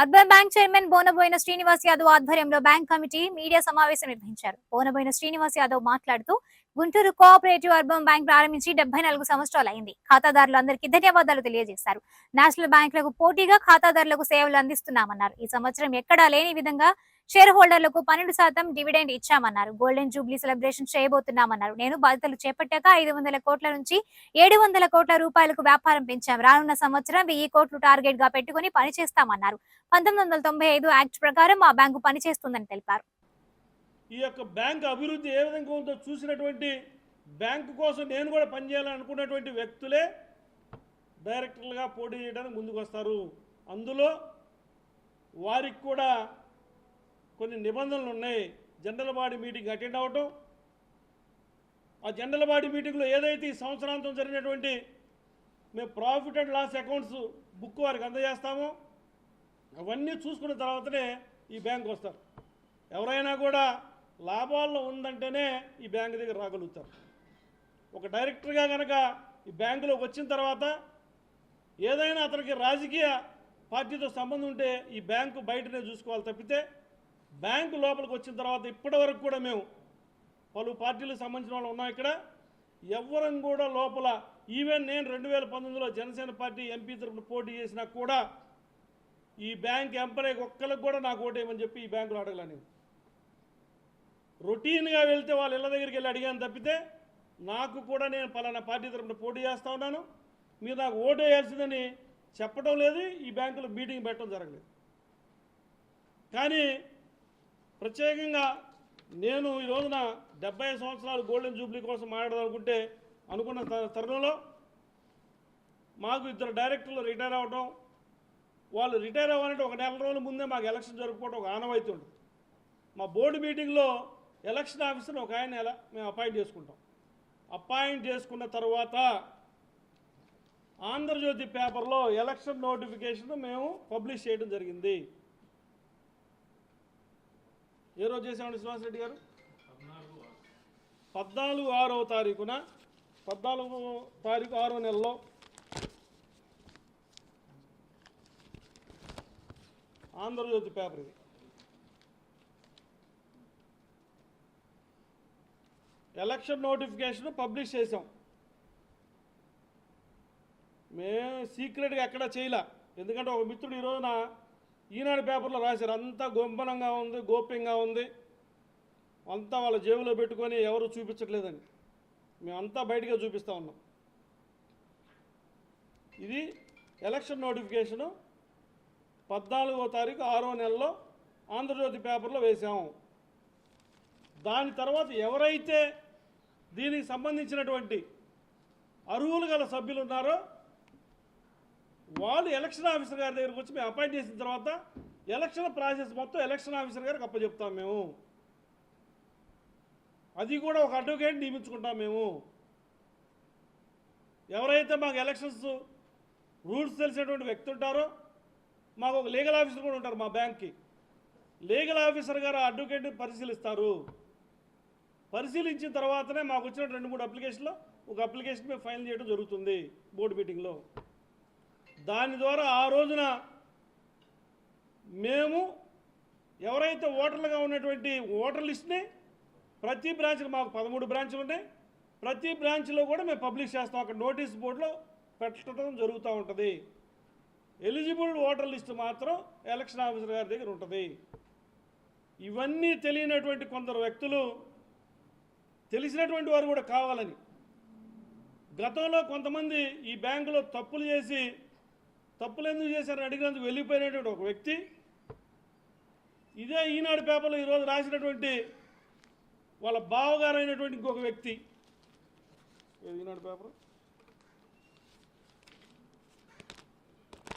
Urban bank chairman Bonaboina Srinivas Yadav ఆధ్వర్యంలో bank committee media సమావేశం నిర్వహించారు. బోనబోయిన శ్రీనివాస్ యాదవ్ మాట్లాడుతూ గుంటూరు కోఆపరేటివ్ అర్బన్ బ్యాంక్ ప్రారంభించి డెబ్బై నాలుగు సంవత్సరాలు అయింది ఖాతాదారులందరికీ ధన్యవాదాలు తెలియజేశారు. నేషనల్ బ్యాంకులకు పోటీగా ఖాతాదారులకు సేవలు అందిస్తున్నామన్నారు. ఈ సంవత్సరం ఎక్కడా లేని విధంగా షేర్ హోల్డర్లకు పన్నెండు శాతం డివిడెండ్ ఇచ్చామన్నారు. గోల్డెన్ జూబ్లీ సెలబ్రేషన్ చేయబోతున్నామన్నారు. నేను బాధ్యతలు చేపట్టాక ఐదు వందల కోట్ల నుంచి ఏడు వందల కోట్ల రూపాయలకు వ్యాపారం పెంచాం. రానున్న సంవత్సరం వెయ్యి కోట్లు టార్గెట్గా పెట్టుకుని పనిచేస్తామన్నారు. పంతొమ్మిది వందల తొంభై ఐదు యాక్ట్ ప్రకారం మా బ్యాంకు పనిచేస్తుందని తెలిపారు. ఈ యొక్క బ్యాంక్ అభివృద్ధి ఏ విధంగా ఉందో చూసినటువంటి బ్యాంకు కోసం నేను కూడా పనిచేయాలని అనుకున్నటువంటి వ్యక్తులే డైరెక్టర్లుగా పోటీ చేయడానికి ముందుకు వస్తారు. అందులో వారికి కూడా కొన్ని నిబంధనలు ఉన్నాయి. జనరల్ బాడీ మీటింగ్ అటెండ్ అవ్వటం ఆ జనరల్ బాడీ మీటింగ్లో ఏదైతే ఈ సంవత్సరాంతం జరిగినటువంటి మేము profit and loss accounts book వారికి అందజేస్తామో అవన్నీ చూసుకున్న తర్వాతనే ఈ బ్యాంక్ వస్తారు. ఎవరైనా కూడా లాభాల్లో ఉందంటేనే ఈ బ్యాంకు దగ్గర రాగలుగుతారు. ఒక డైరెక్టర్గా కనుక ఈ బ్యాంకులోకి వచ్చిన తర్వాత ఏదైనా అతనికి రాజకీయ పార్టీతో సంబంధం ఉంటే ఈ బ్యాంకు బయటనే చూసుకోవాలి తప్పితే బ్యాంకు లోపలికి వచ్చిన తర్వాత ఇప్పటి వరకు కూడా మేము పలు పార్టీలకు సంబంధించిన వాళ్ళు ఉన్నాం ఇక్కడ. ఎవ్వరం కూడా లోపల ఈవెన్ నేను రెండు వేల పంతొమ్మిదిలో జనసేన పార్టీ ఎంపీ తరఫున పోటీ చేసినా కూడా ఈ బ్యాంక్ ఎంపరేకి ఒక్కరికి కూడా నాకు ఓటేయమని చెప్పి ఈ బ్యాంకులో అడగల నేను. రొటీన్గా వెళ్తే వాళ్ళ ఇళ్ళ దగ్గరికి వెళ్ళి అడిగాను తప్పితే నాకు కూడా నేను పలానా పార్టీ తరఫున పోటీ చేస్తూ ఉన్నాను. మీరు నాకు ఓటు వేయాల్సిందని చెప్పడం లేదు ఈ బ్యాంకులో మీటింగ్ పెట్టడం జరగలేదు. కానీ ప్రత్యేకంగా నేను ఈ రోజున డెబ్బై సంవత్సరాలు గోల్డెన్ జూబ్లీ కోసం మాట్లాడాలనుకుంటే అనుకున్న త- తరుణంలో మాకు ఇద్దరు డైరెక్టర్లు రిటైర్ అవ్వడం వాళ్ళు రిటైర్ అవ్వాలంటే ఒక నెల రోజుల ముందే మాకు ఎలక్షన్ జరుపుకోవడం ఒక ఆనవాయితీ ఉంటుంది. మా బోర్డు మీటింగ్లో ఎలక్షన్ ఆఫీసర్ ఒక ఆయన ఎలా? మేము అపాయింట్ చేసుకుంటాం. అపాయింట్ చేసుకున్న తర్వాత ఆంధ్రజ్యోతి పేపర్లో ఎలక్షన్ నోటిఫికేషన్ మేము పబ్లిష్ చేయడం జరిగింది. ఏ రోజు చేసామండి శ్రీనివాసరెడ్డి గారు? పద్నాలుగు ఆరవ తారీఖున. పద్నాలుగు తారీఖు ఆరో నెలలో. ఆంధ్రజ్యోతి పేపర్ ఇది. ఎలక్షన్ నోటిఫికేషన్ పబ్లిష్ చేసాం మేము సీక్రెట్గా ఎక్కడా చేయలే. ఎందుకంటే ఒక మిత్రుడు ఈ రోజున ఈనాడు పేపర్లో రాశారు. అంతా గొంపనంగా ఉంది గోప్యంగా ఉంది. అంతా వాళ్ళ జేబులో పెట్టుకొని ఎవరు చూపించట్లేదని. మేమంతా బయటగా చూపిస్తూ ఉన్నాం. ఇది ఎలక్షన్ నోటిఫికేషను పద్నాలుగో తారీఖు ఆరో నెలలో ఆంధ్రజ్యోతి పేపర్లో వేసాము దాని తర్వాత ఎవరైతే దీనికి సంబంధించినటువంటి అర్హులు గల సభ్యులు ఉన్నారో వాళ్ళు ఎలక్షన్ ఆఫీసర్ గారి దగ్గరకు వచ్చి మేము అపాయింట్ చేసిన తర్వాత ఎలక్షన్ ప్రాసెస్ మొత్తం ఎలక్షన్ ఆఫీసర్ గారికి అప్పచెప్తాం మేము. అది కూడా ఒక అడ్వకేట్ నియమించుకుంటాం మేము. ఎవరైతే మాకు ఎలక్షన్స్ రూల్స్ తెలిసినటువంటి వ్యక్తి ఉంటారో మాకు ఒక లీగల్ ఆఫీసర్ కూడా ఉంటారు మా బ్యాంక్కి. లీగల్ ఆఫీసర్ గారు ఆ అడ్వకేట్ని పరిశీలిస్తారు. పరిశీలించిన తర్వాతనే మాకు వచ్చిన రెండు మూడు అప్లికేషన్లో ఒక అప్లికేషన్ మేము ఫైల్ చేయడం జరుగుతుంది బోర్డు మీటింగ్లో దాని ద్వారా ఆ రోజున మేము ఎవరైతే ఓటర్లుగా ఉన్నటువంటి ఓటర్ లిస్ట్ని ప్రతి బ్రాంచ్లో మాకు పదమూడు బ్రాంచ్లు ఉన్నాయి. ప్రతి బ్రాంచ్లో కూడా మేము పబ్లిష్ చేస్తాం. అక్కడ నోటీస్ బోర్డులో పెట్టడం జరుగుతూ ఉంటుంది. ఎలిజిబుల్ ఓటర్ లిస్ట్ మాత్రం ఎలక్షన్ ఆఫీసర్ గారి దగ్గర ఉంటుంది. ఇవన్నీ తెలియనటువంటి కొందరు వ్యక్తులు తెలిసినటువంటి వారు కూడా కావాలని. గతంలో కొంతమంది ఈ బ్యాంకులో తప్పులు చేసి తప్పులు ఎందుకు చేశారని అడిగినందుకు వెళ్ళిపోయినటువంటి ఒక వ్యక్తి ఇదే ఈనాడు పేపర్లో ఈరోజు రాసినటువంటి వాళ్ళ బావగారైనటువంటి ఇంకొక వ్యక్తి. ఈనాడు పేపర్?